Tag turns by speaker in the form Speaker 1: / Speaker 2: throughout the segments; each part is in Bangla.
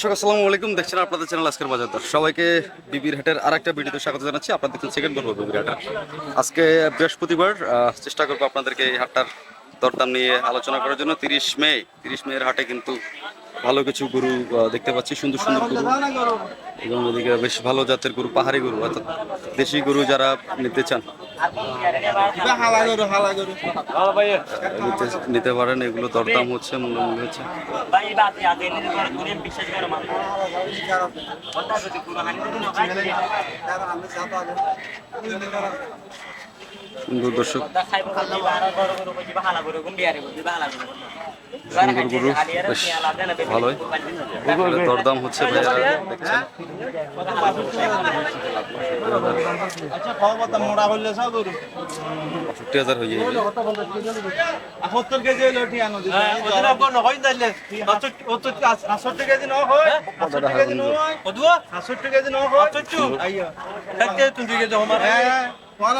Speaker 1: দর্শক, আসসালামু আলাইকুম। দেখছেন আপনাদের চ্যানেল আজকের বাজার দর সবাইকে বিবির হাটের আর একটা ভিডিওতে স্বাগত জানাচ্ছি। আপনার দেখছেন সেকেন্ড পর্ব বিবির হাটের আজকে বৃহস্পতিবার চেষ্টা করব আপনাদেরকে এই হাটটার দরদাম নিয়ে আলোচনা করার জন্য। তিরিশ মে, তিরিশ মেয়ের হাটে কিন্তু ভালো কিছু গরু দেখতে পাচ্ছি, সুন্দর সুন্দর গরু। এবং এদিকে বেশ ভালো জাতের গরু, পাহাড়ি গরু, অর্থাৎ দেশি গরু যারা নিতে চান। নিতে পারেন, এগুলো দরদাম হচ্ছে মূল্য মূল্য হচ্ছে। সুন্দর দর্শক। সুন্দর গরু। বেশ ভালোই। দরদাম হচ্ছে দেখছেন।
Speaker 2: আচ্ছা হইলে
Speaker 1: পঁয়ষট্টি হাজার হয়ে যাবে
Speaker 2: সত্তর কেজি হই সাতষট্টি কেজি ন হয়। সাতষট্টি কেজি ন হয়। সাতষট্টি কেজি ন হয়। কেজি হমার হ্যাঁ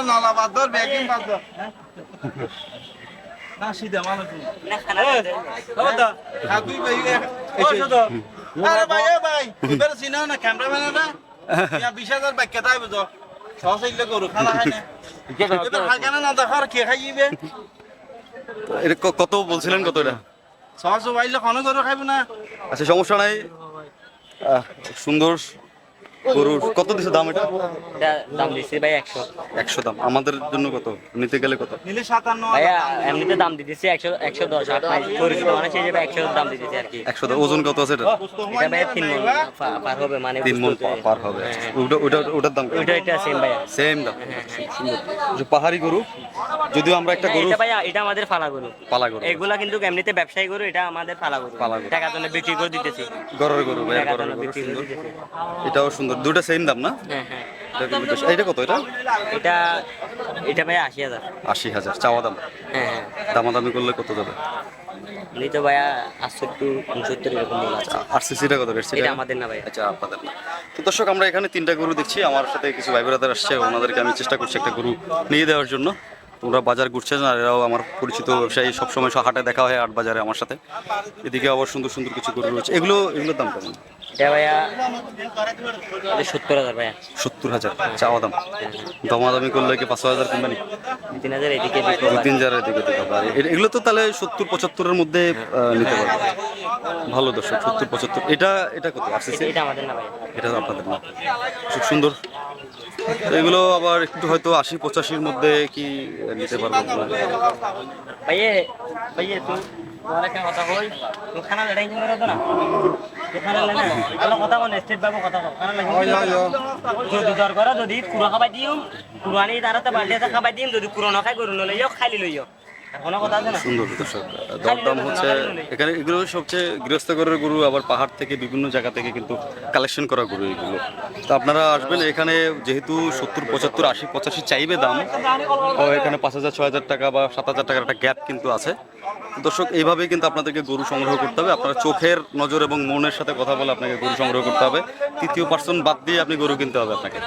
Speaker 2: নালা বাদ দর ব্যাগিং বাদ দর না সিধা মানুষ
Speaker 3: না খানা
Speaker 2: খবর দা। হাতুই ভাই এসে তো। আরে ভাই এ ভাই এবারে সিনা না ক্যামেরাম্যান ইয়া 20000 বাইক কেটাই বুঝো সহজ ইল্লে করু খানা খাই না। এবার হাগানা না দেখার কে খাইবে?
Speaker 1: এটা কত বলছিলেন কত এটা?
Speaker 2: সহজ বাইলে খানো করু খাইব না।
Speaker 1: আচ্ছা সমস্যা নাই। আহ, সুন্দর। গরুর কত দিছে দাম এটা?
Speaker 3: দাম দিছি ভাই 100
Speaker 1: একশো দাম। আমাদের জন্য কত? নিতে গেলে কত?
Speaker 2: নিলে 57
Speaker 3: ভাইয়া এমনিতে দাম দিতেছি 100 110 আট নাই পরিচিত মানুষ হিসেবে 100 দাম দিতেছি আর কি।
Speaker 1: একশো ওজন কত আছে এটা?
Speaker 3: এটা ভাই তিন মন পার হবে মানে
Speaker 1: তিন মন পার হবে। ওটা ওটা ওটার দাম
Speaker 3: ওইটা এটা সেম ভাইয়া।
Speaker 1: সেম দাম। সুন্দর। পাহাড়ি গরু যদিও আমরা একটা গরু
Speaker 3: এটা ভাইয়া এটা আমাদের ফালা গরু।
Speaker 1: পালা গরু।
Speaker 3: এগুলা কিন্তু এমনিতে ব্যবসায়ী গরু এটা আমাদের ফালা গরু।
Speaker 1: পালা গরু।
Speaker 3: টাকার জন্য বিক্রি করে দিতেছি।
Speaker 1: গরুর গরু ভাইয়া গরের গরু।
Speaker 3: করে
Speaker 1: সুন্দর এটাও সুন্দর। দুটো সেম দাম না?
Speaker 3: হ্যাঁ হ্যাঁ।
Speaker 1: এটা কত এটা?
Speaker 3: এটা এটা ভাই আশি হাজার।
Speaker 1: আশি হাজার চাওয়া দাম?
Speaker 3: হ্যাঁ হ্যাঁ।
Speaker 1: দামাদামি করলে কত যাবে?
Speaker 3: এমনি তো ভাইয়া আটষট্টি উনসত্তর এরকম মূল
Speaker 1: আর সিসিটা কত রেট
Speaker 3: এটা আমাদের না ভাই
Speaker 1: আচ্ছা আপনাদের না। তো দর্শক আমরা এখানে তিনটা গরু দেখছি। আমার সাথে কিছু ভাই ব্রাদার আসছে ওনাদেরকে আমি চেষ্টা করছি একটা গরু নিয়ে দেওয়ার জন্য। তোমরা বাজার ঘুরছেন আর এরাও আমার পরিচিত ব্যবসায়ী সবসময় সব হাটে দেখা হয় আট বাজারে আমার সাথে। এদিকে আবার সুন্দর সুন্দর কিছু গরু রয়েছে। এগুলো এগুলোর দাম কেমন?
Speaker 3: সত্তর হাজার ভাইয়া।
Speaker 1: সত্তর হাজার চাওয়া দাম। দমাদামি করলে কি পাঁচশো হাজার কমবে নি
Speaker 3: তিন হাজার এদিকে
Speaker 1: দু তিন দিতে পারে এগুলো তো তাহলে সত্তর পঁচাত্তরের মধ্যে নিতে পারবে। ভালো দর্শক সত্তর পঁচাত্তর। এটা এটা কত? আসছে
Speaker 3: এটা আমাদের না ভাই
Speaker 1: এটা আপনাদের না। খুব সুন্দর। তো এগুলো আবার একটু হয়তো আশি পঁচাশির মধ্যে কি নিতে পারব
Speaker 3: কথা কই? খানা লড়াই করে তো কথা বল স্টেট বাবু কথা খানা যদি দর করো যদি কুড়া খাবাই দিও কুড়ানি তারাতে বাল্টিতে খাবাই দিম। যদি কুড়ো নখাই গরু নলে খালি লইও। কোনো
Speaker 1: দরদাম হচ্ছে, এখানে এগুলো সবচেয়ে গৃহস্থগরের গরু, আবার পাহাড় থেকে বিভিন্ন জায়গা থেকে কিন্তু কালেকশন করা গরু এগুলো। তো আপনারা আসবেন, এখানে যেহেতু সত্তর, পঁচাত্তর, আশি, পঁচাশি চাইবে দাম এখানে পাঁচ হাজার, ছয় হাজার টাকা বা সাত হাজার টাকার একটা গ্যাপ কিন্তু আছে। দর্শক, এইভাবেই কিন্তু আপনাদেরকে গরু সংগ্রহ করতে হবে। আপনার চোখের নজর এবং মনের সাথে কথা বলে আপনাকে গরু সংগ্রহ করতে হবে। তৃতীয় পার্সন বাদ দিয়ে আপনি গরু কিনতে হবে আপনাকে।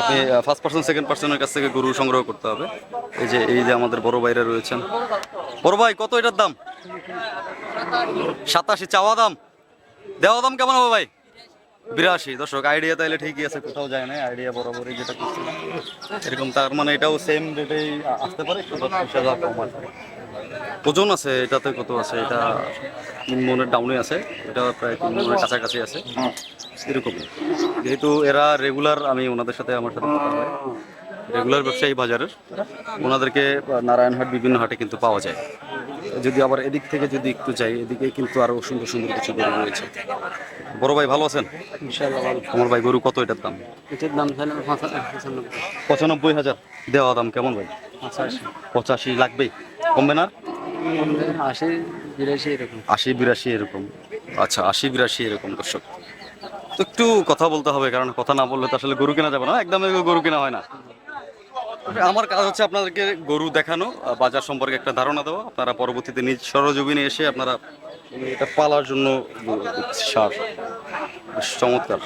Speaker 1: আপনি ফার্স্ট পার্সন সেকেন্ড পার্সনের কাছ থেকে গরু সংগ্রহ করতে হবে। এই যে এই যে আমাদের বড় ভাইরা রয়েছেন বড় ভাই কত এটার দাম? সাতাশি চাওয়া দাম। দেওয়া দাম কেমন হবে ভাই? বিরাশি। দর্শক আইডিয়া তাইলে ঠিকই আছে কোথাও যায় না আইডিয়া বরাবরই যেটা করছিলাম এরকম তার মানে এটাও সেম রেটেই আসতে পারে ওজন আছে এটাতে কত আছে? এটা তিন মনের ডাউনে আছে। এটা প্রায় তিন মনের কাছাকাছি আছে। এরকম যেহেতু এরা রেগুলার আমি ওনাদের সাথে আমার সাথে কথা হয় রেগুলার ব্যবসায়ী বাজারের ওনাদেরকে নারায়ণহাট বিভিন্ন হাটে কিন্তু পাওয়া যায়। যদি আবার এদিক থেকে যদি একটু যাই এদিকে কিন্তু আরও সুন্দর সুন্দর কিছু গরু রয়েছে। বড় ভাই ভালো আছেন? আমার ভাই গরু কত এটার দাম?
Speaker 3: এটার দাম পঁচানব্বই।
Speaker 1: হাজার। দেওয়া দাম কেমন ভাই?
Speaker 3: পঁচাশি।
Speaker 1: পঁচাশি লাগবে। কমবে না
Speaker 3: আশি বিরাশি এরকম।
Speaker 1: আশি বিরাশি এরকম। আচ্ছা আশি বিরাশি এরকম দর্শক। তো একটু কথা বলতে হবে কারণ কথা না বললে তো আসলে গরু কেনা যাবে না। একদম গরু কেনা হয় না। আমার কাজ হচ্ছে আপনাদেরকে গরু দেখানো বাজার সম্পর্কে একটা ধারণা দেওয়া। আপনারা পরবর্তীতে নিজ সরজমিনে এসে আপনারা এটা পালার জন্য সার। বেশ চমৎকার।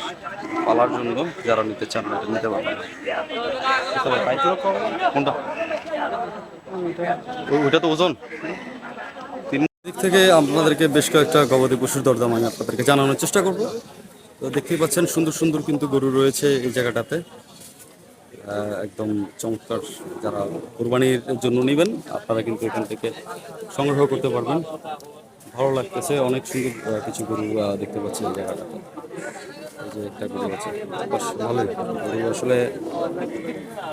Speaker 1: পালার জন্য যারা নিতে চান এটা নিতে পারবেন। কোনটা? ওইটা তো ওজন। তিন দিক থেকে আপনাদেরকে বেশ কয়েকটা গবাদি পশুর দরদাম আমি আপনাদেরকে জানানোর চেষ্টা করব। তো দেখতেই পাচ্ছেন সুন্দর সুন্দর কিন্তু গরু রয়েছে এই জায়গাটাতে। একদম চমৎকার যারা কোরবানির জন্য নেবেন, আপনারা কিন্তু এখান থেকে সংগ্রহ করতে পারবেন। ভালো লাগতেছে, অনেক সুন্দর কিছু গরু দেখতে পাচ্ছি এই জায়গাটাতে যে একটা গরু আছে, বেশ ভালোই গরু। আসলে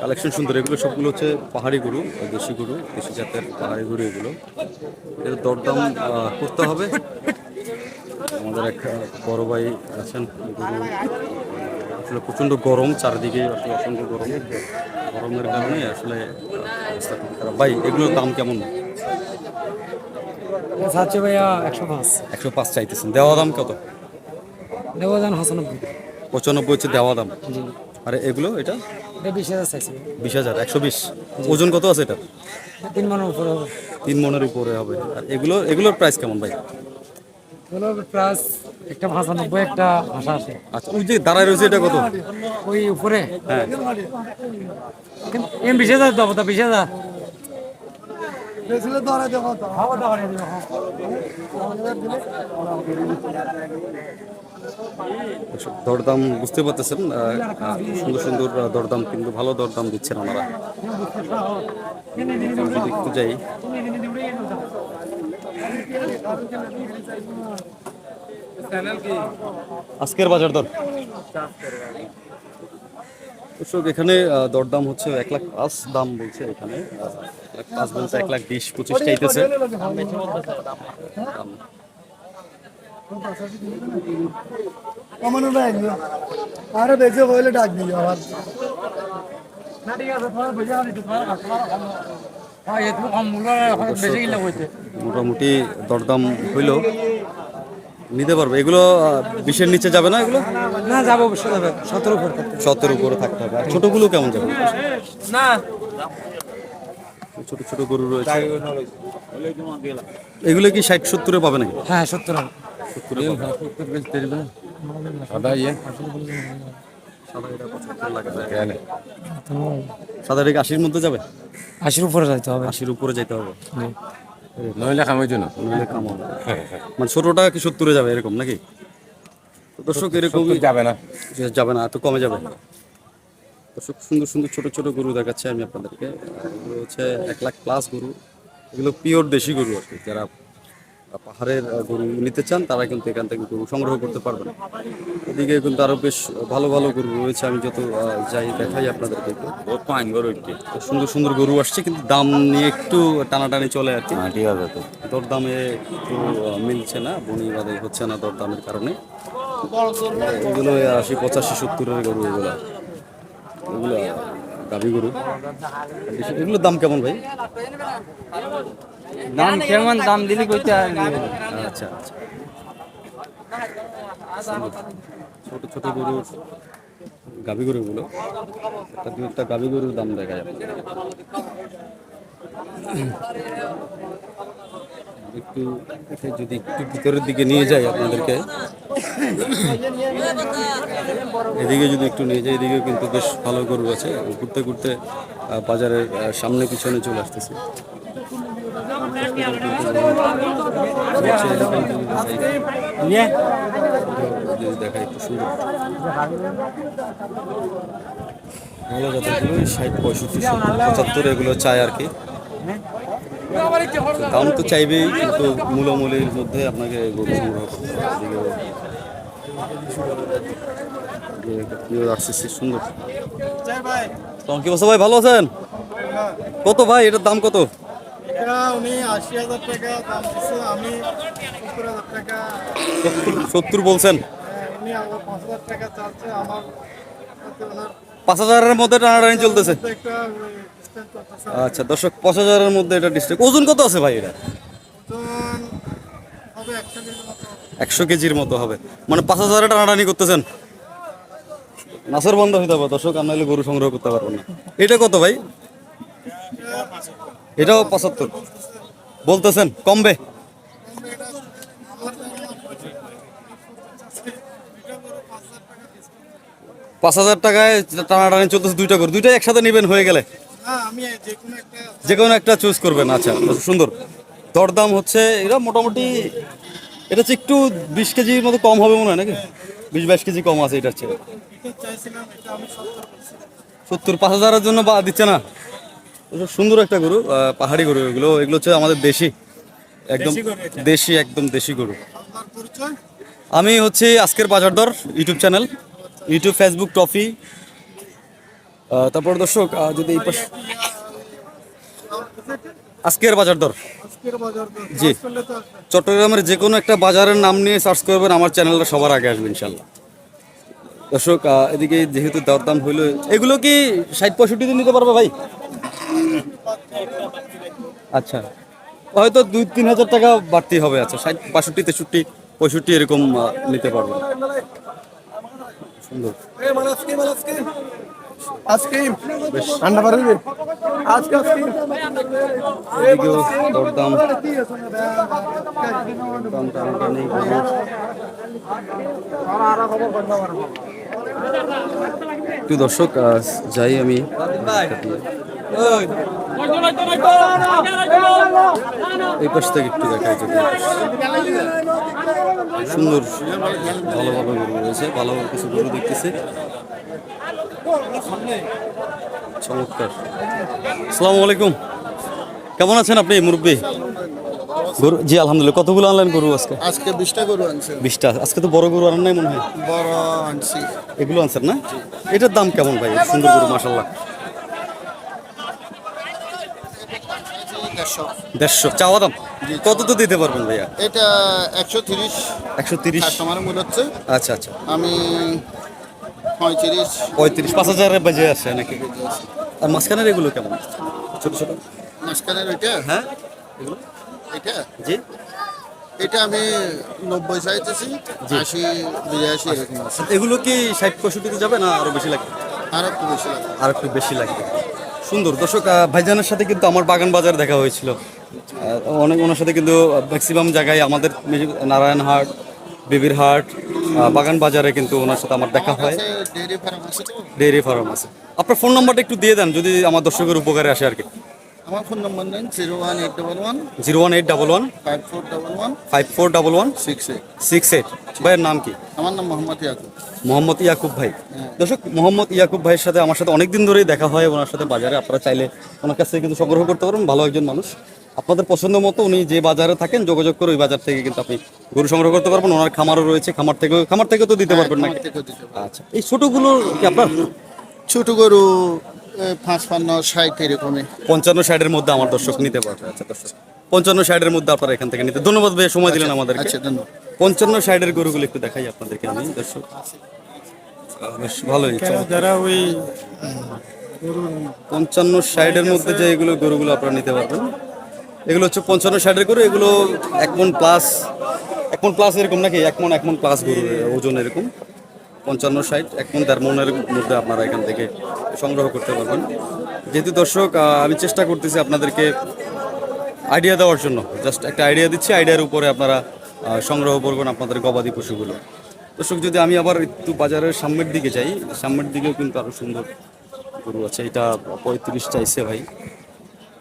Speaker 1: কালেকশন সুন্দর, এগুলো সবগুলো হচ্ছে পাহাড়ি গরু, দেশি গরু, দেশি জাতের পাহাড়ি গরু এগুলো। এর দরদাম করতে হবে। আমাদের এক বড় ভাই আছেন, গরু। আসলে প্রচণ্ড গরম চারিদিকে আসলে অসংখ্য গরম। গরমের কারণে আসলে অবস্থা খুব খারাপ। ভাই এগুলোর দাম কেমন?
Speaker 4: চাচ্ছে ভাইয়া একশো পাঁচ।
Speaker 1: একশো পাঁচ চাইতেছেন। দেওয়া দাম কত?
Speaker 4: দেওয়াজান হাসানব্বই
Speaker 1: পঁচানব্বই। হচ্ছে দেওয়া দাম? আর এগুলো এটা?
Speaker 4: এটা বিশ হাজার চাইছি।
Speaker 1: বিশ হাজার একশো বিশ। ওজন কত আছে এটা
Speaker 4: তিন মানের উপরে হবে।
Speaker 1: তিন মনের উপরে হবে। আর এগুলো এগুলোর প্রাইস কেমন ভাই?
Speaker 4: এগুলো প্লাস একটা হাসানব্বই একটা ভাষা আছে।
Speaker 1: আচ্ছা ওই যে দাঁড়ায় রয়েছে এটা কত?
Speaker 4: ওই উপরে।
Speaker 1: হ্যাঁ।
Speaker 4: এম বিশ হাজার দেবো তা বিশ হাজার
Speaker 1: দরদাম বুঝতে পারতেছেন সুন্দর সুন্দর দরদাম কিন্তু ভালো দরদাম দিচ্ছেন যদি একটু যাই। আজকের বাজার দর? দর্শক, এখানে দরদাম হচ্ছে এক লাখ পাঁচ দাম বলছে এখানে। এক লাখ পাঁচ বলছে এক লাখ বিশ, পঁচিশ চাইতেছে।
Speaker 5: কমানো দেয় আরে বেঁচে বলে ডাক দিই আবার
Speaker 1: মোটামুটি দরদাম হইল। নিতে পারবে। এগুলো বিশের নিচে যাবে না এগুলো?
Speaker 4: না যাব অবশ্যই যাবে। সতেরো উপর
Speaker 1: সতের উপরে থাকতে হবে। আর ছোটগুলো কেমন যাবে?
Speaker 4: না।
Speaker 1: ছোট ছোট গরু রয়েছে। এগুলো কি ষাট সত্তরে পাবে নাকি?
Speaker 4: হ্যাঁ সত্তর
Speaker 1: সাদা রেখে আশির মধ্যে যাবে?
Speaker 4: আশির উপরে যাইতে হবে।
Speaker 1: আশির উপরে যেতে হবে।
Speaker 6: নইলে খামাইতো না।
Speaker 1: নইলে কাম হবে। মানে ছোটটা কি সত্তরে যাবে এরকম নাকি? তো দর্শক এরকম
Speaker 6: যাবে না।
Speaker 1: যাবে না এত কমে যাবে। দর্শক সুন্দর সুন্দর ছোট ছোট গরু দেখাচ্ছি আমি আপনাদেরকে। হচ্ছে এক লাখ প্লাস গরু। এগুলো পিওর দেশি গরু আর কি যারা পাহাড়ের গরু নিতে চান তারা কিন্তু এখান থেকে গরু সংগ্রহ করতে পারবেন এদিকে কিন্তু আরও বেশ ভালো ভালো গরু রয়েছে আমি যত যাই দেখাই আপনাদেরকে।
Speaker 6: বহুত গরু
Speaker 1: সুন্দর সুন্দর গরু আসছে কিন্তু দাম নিয়ে একটু টানাটানি চলে আর কি।
Speaker 6: হ্যাঁ ঠিক আছে তো।
Speaker 1: দরদামে একটু মিলছে না বনি বাদে হচ্ছে না দরদামের কারণে। এগুলো আশি পঁচাশি সত্তরের গরু এগুলো। এগুলো গাভি গরু। এগুলোর দাম কেমন ভাই?
Speaker 4: দাম কেমন? দাম দিলি কইতে
Speaker 1: আচ্ছা আচ্ছা। ছোট ছোট গাভি দু একটা গাভি গরুর দাম দেখা যাবে একটু, যদি একটু ভিতরের দিকে নিয়ে যাই আপনাদেরকে। এদিকে যদি একটু নিয়ে যাই এদিকে কিন্তু বেশ ভালো গরু আছে। ঘুরতে ঘুরতে বাজারের সামনে, পিছনে চলে আসতেছে। ভালো ষাট পঁয়ষট্টি পঁচাত্তর এগুলো চাই আর কি দাম তো চাইবেই কিন্তু মূলামূলির মধ্যে আপনাকে গরু সংগ্রহ সুন্দর ভাই? ভালো আছেন? কত ভাই? এটার দাম কত?
Speaker 5: এটা উনি আশি হাজার টাকা দাম দিচ্ছে আমি সত্তর হাজার টাকা।
Speaker 1: সত্তর- সত্তর বলছেন?
Speaker 5: হ্যাঁ, উনি পাঁচ হাজার টাকা চাচ্ছে আমার
Speaker 1: পাঁচ হাজারের মধ্যে টানাটানি চলতেছে? আচ্ছা দর্শক পাঁচ হাজারের মধ্যে এটা ডিস্ট্রিক্ট ওজন কত আছে ভাই এটা?
Speaker 5: একশো কেজির মতো।
Speaker 1: হবে। মানে পাঁচ হাজারে টানাটানি করতেছেন? নাসর বন্ধ হইতে হবে দর্শক আমরা গরু সংগ্রহ করতে পারব না। এটা কত ভাই? এটাও পঁচাত্তর। বলতেছেন, কমবে। পাঁচ হাজার টাকায় টানাটানি চলতেছে দুইটা করে। দুইটা একসাথে নেবেন হয়ে গেলে।
Speaker 5: যে কোনো একটা
Speaker 1: চুজ করবেন। আচ্ছা সুন্দর। দরদাম হচ্ছে, এরা মোটামুটি, এটা হচ্ছে একটু বিশ কেজির মতো কম হবে মনে হয় নাকি? বিশ বাইশ কেজি কম আছে
Speaker 5: এটা আমি সত্তর,
Speaker 1: পাঁচ হাজারের জন্য বা দিচ্ছে না? সুন্দর একটা গরু পাহাড়ি গরু এগুলো। এগুলো হচ্ছে আমাদের দেশি একদম
Speaker 5: দেশি
Speaker 1: একদম দেশি গরু। আমি হচ্ছে আজকের বাজার দর YouTube channel YouTube Facebook trophy তারপর দর্শক যদি এই পাশ- আজকের বাজার দর।
Speaker 5: আজকের বাজার দর।
Speaker 1: জি। চট্টগ্রামের যে কোনো একটা বাজারের নাম নিয়ে সার্চ করবেন আমার চ্যানেলটা সবার আগে আসবে ইনশাল্লাহ দর্শক এদিকে যেহেতু দরদাম হইল, এগুলো কি ষাট পঁয়ষট্টি পঁয়ষট্টিতে নিতে পারবে ভাই? আচ্ছা হয়তো দুই তিন হাজার টাকা বাড়তি হবে আচ্ছা ষাট বাষট্টি তেষট্টি, পঁয়ষট্টি এরকম নিতে পারবে। সুন্দর।
Speaker 5: আজকে।
Speaker 1: একটু দর্শক যাই আমি। এই পাশ থেকে একটু দেখাই যদি। সুন্দর, ভালোভাবে গরু রয়েছে, ভালো কিছু গরু দেখতেছে। চমৎকার। আসসালামু আলাইকুম। কেমন আছেন আপনি মুরব্বী? গরু জি আলহামদুলিল্লাহ। কতগুলো আনলেন গরু আজকে?
Speaker 5: আজকে বিশটা গরু আনছে।
Speaker 1: বিশটা। আজকে তো বড় গরু আনেন নাই মনে হয়?
Speaker 5: বড় আনছি।
Speaker 1: এগুলো আনছেন না? এটার দাম কেমন ভাই? সুন্দর গরু মাসাল্লাহ দেড়শো। চাওয়া দাম? কত তো দিতে পারবেন ভাইয়া?
Speaker 5: এটা একশো তিরিশ।
Speaker 1: একশো তিরিশ?
Speaker 5: কাস্টমার মূল হচ্ছে।
Speaker 1: আচ্ছা আচ্ছা।
Speaker 5: আমি পঁয়ত্রিশ।
Speaker 1: পঁয়ত্রিশ পাঁচ হাজারের বাজে আছে নাকি? আর মাঝখানের এগুলো কেমন? ছোট ছোট?
Speaker 5: মাঝখানের ওইটা?
Speaker 1: হ্যাঁ। এগুলো?
Speaker 5: এটা?
Speaker 1: জি।
Speaker 5: এটা আমি নব্বই চাইতেছি আশি বিরাশি এরকম আছে।
Speaker 1: এগুলো কি ষাট পঁয়ষট্টিতে যাবে না আরও বেশি লাগবে
Speaker 5: আর একটু বেশি লাগে।
Speaker 1: আর একটু বেশি লাগবে সুন্দর। দর্শক ভাইজানের সাথে কিন্তু আমার বাগান বাজার দেখা হয়েছিল। অনেক ওনার সাথে কিন্তু ম্যাক্সিমাম জায়গায় আমাদের নারায়ণহাট বেবির হাট বাগান বাজারে কিন্তু ওনার সাথে আমার দেখা হয়।
Speaker 5: ডেয়ারি ফার্ম আছে।
Speaker 1: ফার্ম আছে আপনার ফোন নাম্বারটা একটু দিয়ে দেন যদি আমার দর্শকের উপকারে আসে আর কি।
Speaker 5: আমার ফোন নম্বর নেন zero one eight double one
Speaker 1: zero one eight double one
Speaker 5: five four double one
Speaker 1: five four double one
Speaker 5: six eight
Speaker 1: six eight ভাইয়ের নাম কি?
Speaker 5: আমার নাম মোহাম্মদ ইয়াকুব।
Speaker 1: মোহাম্মদ ইয়াকুব ভাই। দর্শক মোহাম্মদ ইয়াকুব ভাইয়ের সাথে আমার সাথে অনেক দিন ধরেই দেখা হয় ওনার সাথে বাজারে। আপনারা চাইলে ওনার কাছ থেকে কিন্তু সংগ্রহ করতে পারবেন ভালো একজন মানুষ। আপনাদের পছন্দ মতো উনি যে বাজারে থাকেন যোগাযোগ করে ওই বাজার থেকে কিন্তু আপনি গরু সংগ্রহ করতে পারবেন। ওনার খামারও রয়েছে খামার থেকে খামার থেকে তো দিতে পারবেন নাকি?
Speaker 5: থেকে দিতে পারব।
Speaker 1: আচ্ছা এই ছোটগুলো কি আপনার?
Speaker 5: ছোট গরু এ, পাঁচ পান্ন ষাট এরকমই।
Speaker 1: পঞ্চান্ন ষাটের মধ্যে আমার দর্শক নিতে পারবে। আচ্ছা দর্শক পঞ্চান্ন ষাটের মধ্যে আপনারা এখান থেকে নিতে ধন্যবাদ ভাই সময় দিলেন আমাদের
Speaker 5: আচ্ছা ধন্যবাদ।
Speaker 1: পঞ্চান্ন ষাটের গরুগুলো একটু দেখাই আপনাদেরকে আমি দর্শক। বেশ ভালোই
Speaker 4: যারা ওই
Speaker 1: পঞ্চান্ন ষাটের মধ্যে যে এগুলো গরুগুলো আপনারা নিতে পারবেন। এগুলো হচ্ছে পঞ্চান্ন ষাটের গরু, এগুলো এক মন প্লাস এক মন প্লাস এরকম নাকি? এক মন এক মন প্লাস গরু ওজন এরকম। পঞ্চান্ন ষাট, এক মন, দেড় মনের মধ্যে আপনারা এখান থেকে সংগ্রহ করতে পারবেন। যেহেতু দর্শক আমি চেষ্টা করতেছি আপনাদেরকে আইডিয়া দেওয়ার জন্য। জাস্ট একটা আইডিয়া দিচ্ছি আইডিয়ার উপরে আপনারা সংগ্রহ করবেন আপনাদের গবাদি পশুগুলো। দর্শক, যদি আমি আবার একটু বাজারের সামনের দিকে যাই, সামনের দিকেও কিন্তু আরও সুন্দর গরু আছে। এটা পঁয়ত্রিশ চাইছে ভাই।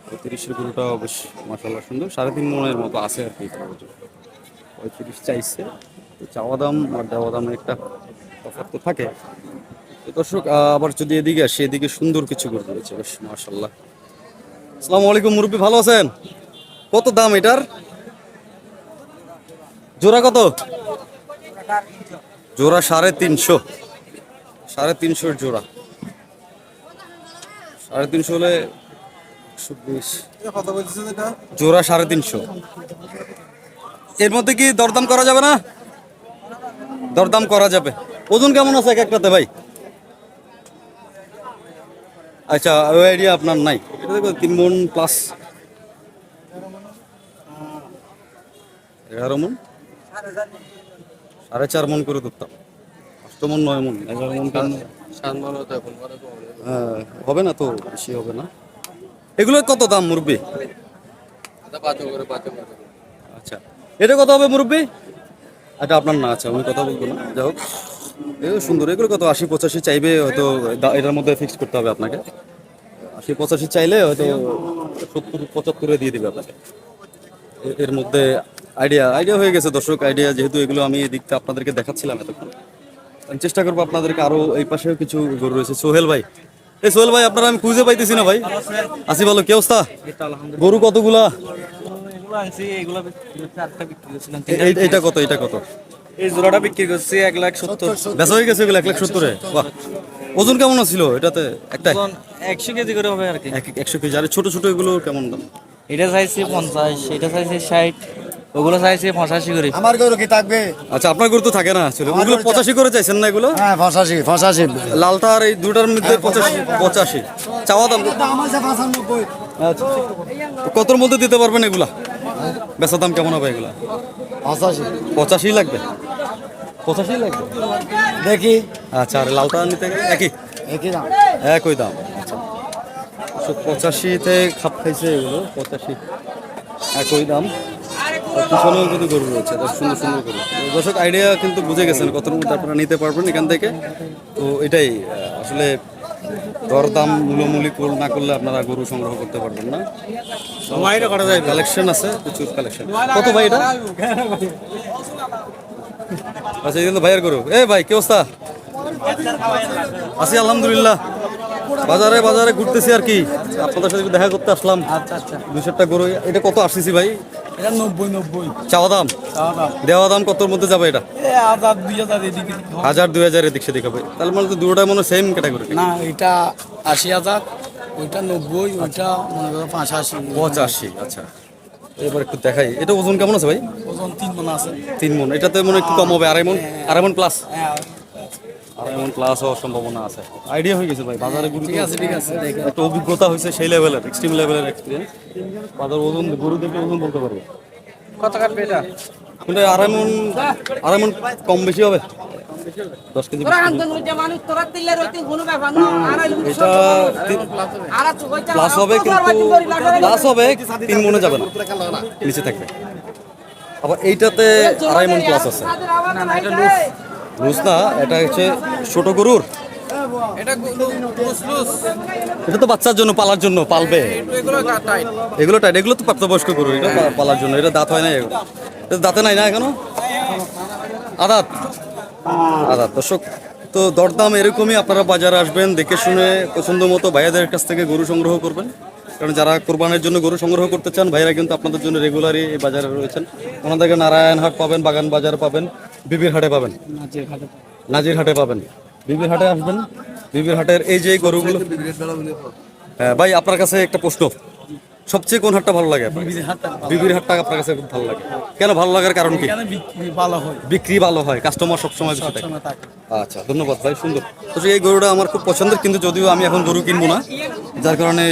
Speaker 1: পঁয়ত্রিশের গরুটাও বেশ মাসাল্লাহ সুন্দর। সাড়ে তিন মনের মতো আছে আর কি পঁয়ত্রিশ চাইছে। তো চাওয়া দাম আর দেওয়া দামের একটা তফাৎ তো থাকে। তো দর্শক আবার যদি এদিকে আসি, এদিকে সুন্দর কিছু গরু রয়েছে বেশ মাসাল্লাহ আসসালামু আলাইকুম, মুরব্বী, ভালো আছেন? কত দাম এটার? জোড়া কত? জোড়া সাড়ে তিনশো। সাড়ে তিনশোর জোড়া। সাড়ে তিনশো হলে একশো বিশ। জোড়া সাড়ে তিনশো। এর মধ্যে কি দরদাম করা যাবে না? দরদাম করা যাবে। ওজন কেমন আছে এক একটাতে ভাই? আচ্ছা ওই আইডিয়া আপনার নাই। তিন মন প্লাস এগারো মন? সাড়ে চার মন করে ধরতাম। অষ্ট মন নয় মন। এগারো মন হ্যাঁ হবে না তো বেশি হবে না। এগুলো কত দাম মুরব্বী? আচ্ছা এটা কত হবে মুরব্বী? এটা আপনার না আচ্ছা আমি কথা বলব না। যাই হোক। এগুলো সুন্দর এগুলো কত? আশি পঁচাশি চাইবে হয়তো এটার মধ্যে ফিক্স করতে হবে আপনাকে। আশি পঁচাশি চাইলে হয়তো সত্তর পঁচাত্তরে দিয়ে দিবে আপনাকে। এর মধ্যে আইডিয়া আইডিয়া হয়ে গেছে দর্শক আইডিয়া যেহেতু এগুলো আমি এই দিকটা আপনাদেরকে দেখাচ্ছিলাম এতক্ষণ। আমি চেষ্টা করব আপনাদেরকে আরও এই পাশেও কিছু গরু রয়েছে। সোহেল ভাই এই সোহেল ভাই আপনারা আমি খুঁজে পাইতেছি না ভাই। আসি ভালো কি অবস্থা? গরু কতগুলা? এইটা কত এটা কত?
Speaker 2: এই জোড়াটা বিক্রি করছি এক লাখ সত্তর।
Speaker 1: বেচা হয়ে গেছে এগুলো এক লাখ সত্তরে? বাহ। ওজন কেমন ছিল এটাতে? একটাই?
Speaker 2: একশো কেজি করে হবে আর কি।
Speaker 1: এক একশো কেজি। আর ছোট ছোট এগুলো কেমন দাম?
Speaker 2: এটা চাইছি পঞ্চাশ এটা চাইছি ষাট। ওগুলো চাইছি পঁচাশি করে।
Speaker 5: আমার গরু কি থাকবে?
Speaker 1: আচ্ছা আপনার গরু তো থাকে না ছিল ওগুলো পঁচাশি করে চাইছেন না এগুলো?
Speaker 5: হ্যাঁ পঁচাশি পঁচাশি।
Speaker 1: লালটা আর এই দুটার মধ্যে পঁচাশি পঁচাশি। চাওয়া দাম আচ্ছা। তো কতর মধ্যে দিতে পারবেন এগুলা? বেচা দাম কেমন হবে এগুলা?
Speaker 5: পঁচাশি।
Speaker 1: পঁচাশি লাগবে? পঁচাশি লাগবে?
Speaker 5: দেখি।
Speaker 1: আচ্ছা আর লালটা নিতে গেলে একই?
Speaker 5: একই দাম।
Speaker 1: একই দাম। আচ্ছা পঁচাশিতে খাপ খাইছে এগুলো পঁচাশি। একই দাম। পিছনেও কিন্তু গরু রয়েছে সুন্দর সুন্দর গরু। দর্শক আইডিয়া কিন্তু বুঝে গেছেন কতর মধ্যে আপনারা নিতে পারবেন এখান থেকে। তো এটাই আসলে দরদাম মূল্যমূল্য কর- না করলে আপনারা গরু সংগ্রহ করতে পারবেন না।
Speaker 2: করা যায়।
Speaker 1: কালেকশন আছে প্রচুর কালেকশন কত ভাই এটা? আচ্ছা কিন্তু ভাইয়ের গরু। এ ভাই কি অবস্থা? আছি আলহামদুলিল্লাহ। বাজারে বাজারে ঘুরতেছি আর কি। আপনাদের সাথে দেখা করতে আসলাম।
Speaker 2: আচ্ছা আচ্ছা।
Speaker 1: দুশোটা গরু এটা কত আসতেছি ভাই?
Speaker 2: এটা নব্বই নব্বই।
Speaker 1: চাওয়া দাম? দেওয়া দাম কতর মধ্যে যাবে এটা?
Speaker 2: হাজার দুই হাজার এদিকে।
Speaker 1: সেদিক হবে। তাহলে মানে দুটোটা মনে সেম ক্যাটাগরি
Speaker 4: না এটা আশি হাজার ওইটা নব্বই ওইটা মনে করো পাঁচাশি।
Speaker 1: পঁচাশি আচ্ছা। এবার একটু দেখাই। এটা ওজন কেমন আছে ভাই?
Speaker 4: ওজন তিন মন আছে।
Speaker 1: তিন মন। এটাতে মনে হয় একটু কম হবে আড়াই মন? আড়াই মন প্লাস
Speaker 4: হ্যাঁ
Speaker 1: আড়াই মন প্লাস হওয়ার সম্ভাবনা আছে। আইডিয়া হয়ে গেছে ভাই বাজারে গরু
Speaker 4: ঠিক আছে ঠিক আছে
Speaker 1: একটা অভিজ্ঞতা হয়েছে সেই লেভেলের এক্সট্রিম লেভেলের এক্সপিরিয়েন্স বাজার ওজন গরু দেখে ওজন বলতে পারবে?
Speaker 2: কত কাটবে এটা?
Speaker 1: কিন্তু আড়াই মন আড়াই মন কম বেশি হবে? দশ কেজি
Speaker 7: আর
Speaker 1: এটা
Speaker 7: আর
Speaker 1: প্লাস হবে কিন্তু প্লাস হবে তিন মনে যাবে না। নিচে থাকবে। আবার এইটাতে আড়াই মন প্লাস আছে।
Speaker 7: না না এটা লুজ
Speaker 1: লুজ না এটা হচ্ছে ছোট গরুর।
Speaker 2: এটা
Speaker 1: তো বাচ্চার জন্য পালার জন্য পালবে।
Speaker 2: এগুলো টাইট
Speaker 1: এগুলো তো প্রাপ্তবয়স্ক গরু এটা পালার জন্য এটা দাঁত হয় না এগুলো এটা দাঁতে নাই না এখনও? আদাত। আদাত দর্শক তো দরদাম এরকমই আপনারা বাজারে আসবেন দেখে শুনে পছন্দ মতো ভাইয়াদের কাছ থেকে গরু সংগ্রহ করবেন। কারণ যারা কোরবানের জন্য গরু সংগ্রহ করতে চান ভাইরা কিন্তু আপনাদের জন্য রেগুলারই এই বাজারে রয়েছেন। ওনাদেরকে নারায়ণহাট পাবেন বাগান বাজার পাবেন বিবির হাটে পাবেন। নাজির হাটে পাবেন। বিবির হাটে আসবেন বিবির হাটের এই যে গরুগুলো হ্যাঁ ভাই আপনার কাছে একটা প্রশ্ন। সবচেয়ে কোন হাটটা ভালো লাগে আপনার বিবির হাটটা আপনার কাছে খুব ভালো লাগে। কেন ভালো লাগার কারণ কি?
Speaker 4: বিক্রি ভালো হয়?
Speaker 1: বিক্রি ভালো হয় কাস্টমার সবসময় বেশি থাকে। আচ্ছা ধন্যবাদ ভাই সুন্দর। তো এই গরুটা আমার খুব পছন্দের কিন্তু যদিও আমি এখন গরু কিনবো না যার কারণে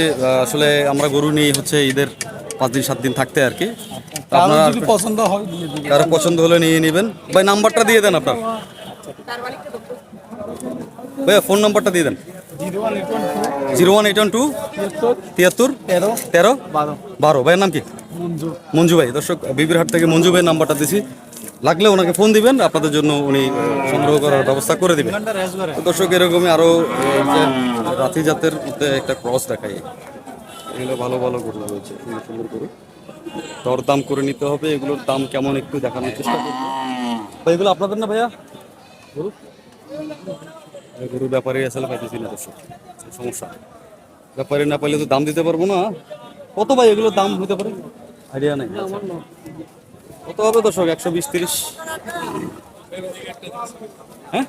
Speaker 1: আসলে আমরা গরু নিয়ে হচ্ছে ঈদের পাঁচ দিন সাত দিন থাকতে আর কি। আপনারা
Speaker 4: যদি পছন্দ হয়
Speaker 1: কারও পছন্দ হলে নিয়ে নেবেন। ভাই নাম্বারটা দিয়ে দেন আপনার। ভাইয়া ফোন নাম্বারটা দিয়ে দেন। Zero one eight one two তিয়াত্তর
Speaker 4: তেরো
Speaker 1: তেরো
Speaker 4: বারো।
Speaker 1: বারো। ভাইয়ের নাম কি?
Speaker 4: মঞ্জু।
Speaker 1: ভাই। দর্শক বিবির হাট থেকে মঞ্জু ভাইয়ের নাম্বারটা দিছি। লাগলে ওনাকে ফোন দিবেন আপনাদের জন্য উনি সংগ্রহ করার ব্যবস্থা করে দিবেন। দর্শক এরকমই আরও রাতি জাতের মধ্যে একটা ক্রস দেখাই। এগুলো ভালো ভালো গরু রয়েছে। সুন্দর সুন্দর গরু। দরদাম করে নিতে হবে। এগুলোর দাম কেমন একটু দেখানোর চেষ্টা করব। এগুলো আপনাদের না ভাইয়া? গরু এই ব্যাপারে আসলে পাইতেছি না দর্শক সমস্যা। ব্যাপারে না পাইলে তো দাম দিতে পারব না। কত ভাই এগুলোর দাম হতে পারে? আইডিয়া নেই। কত হবে দর্শক? একশো বিশ তিরিশ? হ্যাঁ?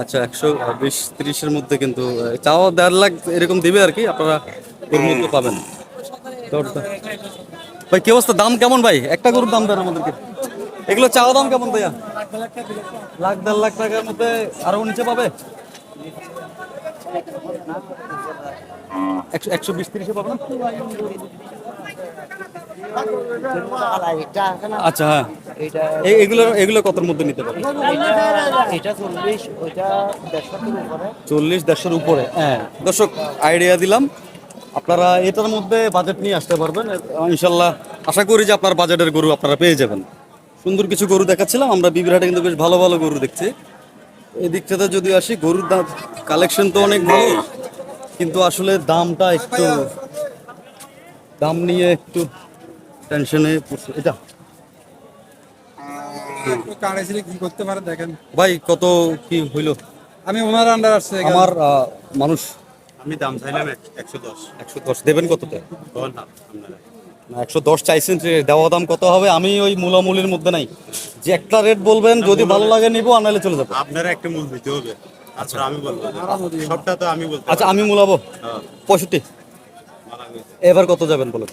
Speaker 1: আচ্ছা একশো বিশ তিরিশের মধ্যে কিন্তু চাওয়া দেড় লাখ এরকম দিবে আর কি আপনারা এর মধ্যে পাবেন। ভাই কি অবস্থা? দাম কেমন ভাই? একটা গরুর দাম দেন আমাদেরকে। এগুলো চাওয়া দাম কেমন ভাইয়া? লাখ দেড় লাখ টাকার মধ্যে আরও নিচে পাবে? একশো একশো বিশ তিরিশে পাবে না? আচ্ছা হ্যাঁ। এগুলো এগুলো কতর মধ্যে নিতে পারবে? চল্লিশ দেড়শোর উপরে। হ্যাঁ। দর্শক আইডিয়া দিলাম। আপনারা এটার মধ্যে বাজেট নিয়ে আসতে পারবেন। ইনশাল্লাহ আশা করি যে আপনার বাজেটের গরু আপনারা পেয়ে যাবেন। সুন্দর কিছু গরু দেখাচ্ছিলাম আমরা বিবিরহাটে কিন্তু বেশ ভালো ভালো গরু দেখছি। এই দিকটাতে যদি আসি গরুর দাম কালেকশন তো অনেক ভালো কিন্তু আসলে দামটা একটু দাম নিয়ে একটু টেনশনে পড়ছে। এটা।
Speaker 4: কারেছিল করতে পারে দেখেন।
Speaker 1: ভাই কত কি হইল?
Speaker 4: আমি ওনার আন্ডার আসছে
Speaker 1: আমার মানুষ।
Speaker 2: আমি দাম চাইলাম একশো দশ।
Speaker 1: একশো দশ। দেবেন কততে একশো দশ চাইছেন দেওয়া দাম কত হবে আমি ওই মূলামূলির মধ্যে নাই। যে একটা রেট বলবেন যদি ভালো লাগে নিবো আর নাহলে চলে যাব।
Speaker 2: আপনারা একটা মূল দিতে হবে। আচ্ছা আমি বলব। সবটা তো আমি বলতে
Speaker 1: আচ্ছা আমি মূলাবো।
Speaker 2: হ্যাঁ।
Speaker 1: পঁয়ষট্টি। এবার কত যাবেন বলো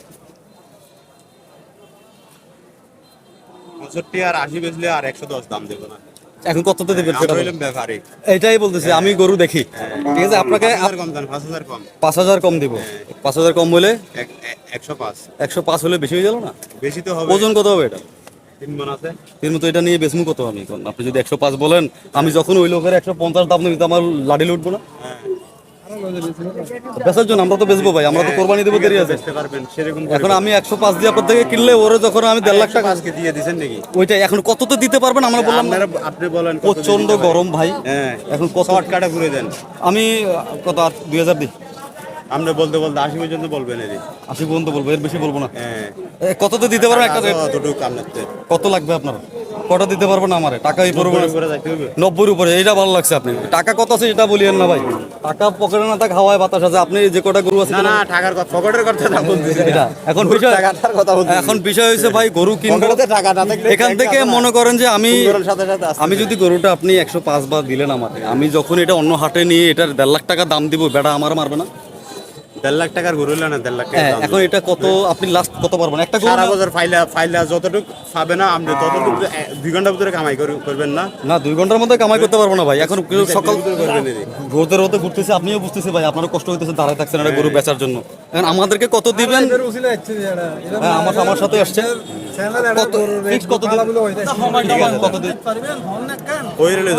Speaker 2: পঁয়ষট্টি আর আশি বেচলে আর একশো দশ দাম দেবো না।
Speaker 1: এখন কততে দেবেন সেটা
Speaker 2: আমরা
Speaker 1: বলুন। এটাই বলতেছি আমি গরু দেখি। ঠিক আছে আপনাকে
Speaker 2: পাঁচ হাজার কম
Speaker 1: দিব। পাঁচ হাজার কম হলে
Speaker 2: এক- এক- একশো পাঁচ।
Speaker 1: একশো পাঁচ হলে বেশি হয়ে গেল না?
Speaker 2: বেশি তো হবে।
Speaker 1: ওজন কত হবে এটা?
Speaker 2: তিন মন আছে।
Speaker 1: তিন মতো এটা নিয়ে বেসমু কত আমি এখন আপনি যদি একশো পাঁচ বলেন আমি যখন ওই লোকের একশো পঞ্চাশ দাম নেবি তো আমার লাডি উঠবো না? বেচার জন্য আমরা তো বেচবো ভাই আমরা তো কোরবানি দেবো দেরি আছে। এখন আমি একশো পাঁচ দিয়ে আপনার থেকে কিনলে ওরে যখন আমি দেড় লাখ টাকা
Speaker 2: আজকে দিয়ে দিছেন নাকি?
Speaker 1: ওইটাই এখন কত তো দিতে পারবেন আমরা বললাম।
Speaker 2: আপনি বলেন প্রচণ্ড
Speaker 1: গরম ভাই।
Speaker 2: হ্যাঁ
Speaker 1: এখন কত
Speaker 2: শর্টকাটে ঘুরে দেন।
Speaker 1: আমি কত দুই হাজার দিই।
Speaker 2: আপনি বলতে বলতে আশি পর্যন্ত বলবেন এর
Speaker 1: আশি পর্যন্ত বলব এর বেশি বলব না।
Speaker 2: হ্যাঁ।
Speaker 1: কত তো দিতে পারবেন একটা রেট
Speaker 2: অতটুকু আপনার
Speaker 1: কত লাগবে আপনার? কটা দিতে পারব না আমারে টাকাই পড়ব না
Speaker 2: করে যাইতে হবে।
Speaker 1: নব্বইয়ের উপরে এইটা ভালো লাগছে আপনি। টাকা কত আছে এটা বলিয়েন না ভাই। টাকা পকেটে না থাক হাওয়ায় বাতাস আছে। আপনি যে কটা গরু আছে
Speaker 2: না টাকার কথা পকেটের কথা না
Speaker 1: এটা এখন বিষয়
Speaker 2: টাকাটার কথা বলতেছি।
Speaker 1: এখন বিষয় হয়েছে ভাই গরু কিনবো।
Speaker 2: টাকা না থাকলে
Speaker 1: এখান থেকে মনে করেন যে আমি আমি যদি গরুটা আপনি একশো পাঁচ বার দিলেন আমাকে আমি যখন এটা অন্য হাটে নিয়ে এটার দেড় লাখ টাকা দাম দিব বেটা আমার মারবে না?
Speaker 2: দেড় লাখ টাকার গরু হইল না দেড় লাখ টাকা
Speaker 1: হ্যাঁ এখন এটা কত আপনি লাস্ট কত পারবেন? একটা গরু
Speaker 2: সারা বছর ফাইলা ফাইলা যতটুকু পাবে না আপনি ততটুকু দুই ঘণ্টার ভিতরে কামাই করবেন না।
Speaker 1: না দুই ঘণ্টার মধ্যে কামাই করতে পারব না ভাই। এখন সকাল
Speaker 2: করবেন
Speaker 1: ঘুরতে ঘুরতেছে আপনিও বুঝতেছে ভাই আপনারও কষ্ট হইতেছে দাঁড়ায় থাকছেন একটা গরু বেচার জন্য। এখন আমাদেরকে কত দিবেন? হ্যাঁ আমার আমার সাথে আসছে। কত fixed কত দিন? কত দিন
Speaker 2: ওই রেলে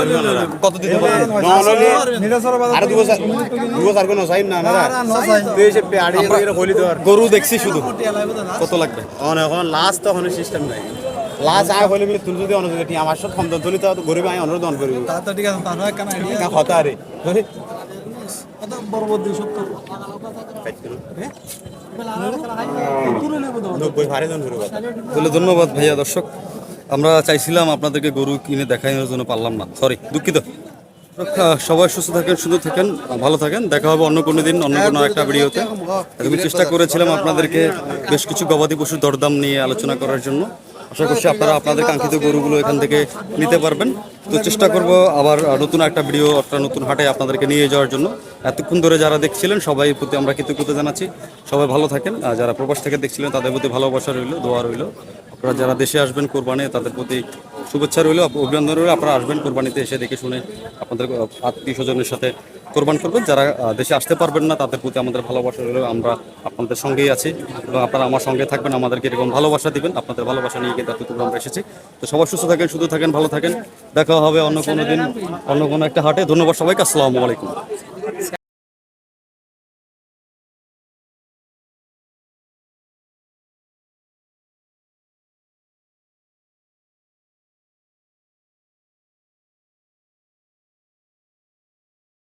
Speaker 1: কত দিতে পারবেন?
Speaker 2: আর দু বছর দু বছর কোনো সাইন না না।
Speaker 1: গরু দেখছি শুধু। কত লাগবে?
Speaker 2: অন এখন লাস্ট তখন সিস্টেম নাই। লাস্ট আয় হলে বলে তুই যদি অনুযায়ী ঠিক আমার সব ক্ষমতা তুলি তো গরিব আয় অনুরোধ অন করিব। না কথা রে নব্বই ভারে কথা।
Speaker 1: বলে ধন্যবাদ ভাইয়া দর্শক। আমরা চাইছিলাম আপনাদেরকে গরু কিনে দেখানোর জন্য পারলাম না। সরি দুঃখিত। সবাই সুস্থ থাকেন, সুন্দর থাকেন, ভালো থাকেন। দেখা হবে অন্য কোনো দিন, অন্য কোনো একটা ভিডিওতে। আমি চেষ্টা করেছিলাম আপনাদেরকে বেশ কিছু গবাদি পশুর দরদাম নিয়ে আলোচনা করার জন্য। আশা করছি আপনারা আপনাদের কাঙ্ক্ষিত গরুগুলো এখান থেকে নিতে পারবেন। তো চেষ্টা করব আবার নতুন একটা ভিডিও, একটা নতুন হাটে আপনাদেরকে নিয়ে যাওয়ার জন্য। এতক্ষণ ধরে যারা দেখছিলেন, সবাই প্রতি আমরা কৃতজ্ঞতা জানাচ্ছি। সবাই ভালো থাকেন। আর যারা প্রবাস থেকে দেখছিলেন, তাদের প্রতি ভালোবাসা রইল, দোয়া রইল। আপনারা যারা দেশে আসবেন, কোরবানি, তাদের প্রতি শুভেচ্ছা রইল। অভিনন্দন রইল। আপনারা আসবেন কোরবানিতে এসে দেখে শুনে আপনাদের আত্মীয় স্বজনের সাথে কোরবান করবেন। যারা দেশে আসতে পারবেন না, তাদের প্রতি আমাদের ভালোবাসা রইল। আমরা আপনাদের সঙ্গেই আছি এবং আপনারা আমার সঙ্গে থাকবেন, আমাদেরকে এরকম ভালোবাসা দিবেন। আপনাদের ভালোবাসা নিয়ে কিন্তু এতটুকু আমরা এসেছি। তো সবাই সুস্থ থাকেন শুধু থাকেন, ভালো থাকেন। দেখা হবে অন্য কোনো দিন, অন্য কোনো একটা হাটে। ধন্যবাদ সবাইকে। আসসালামু আলাইকুম।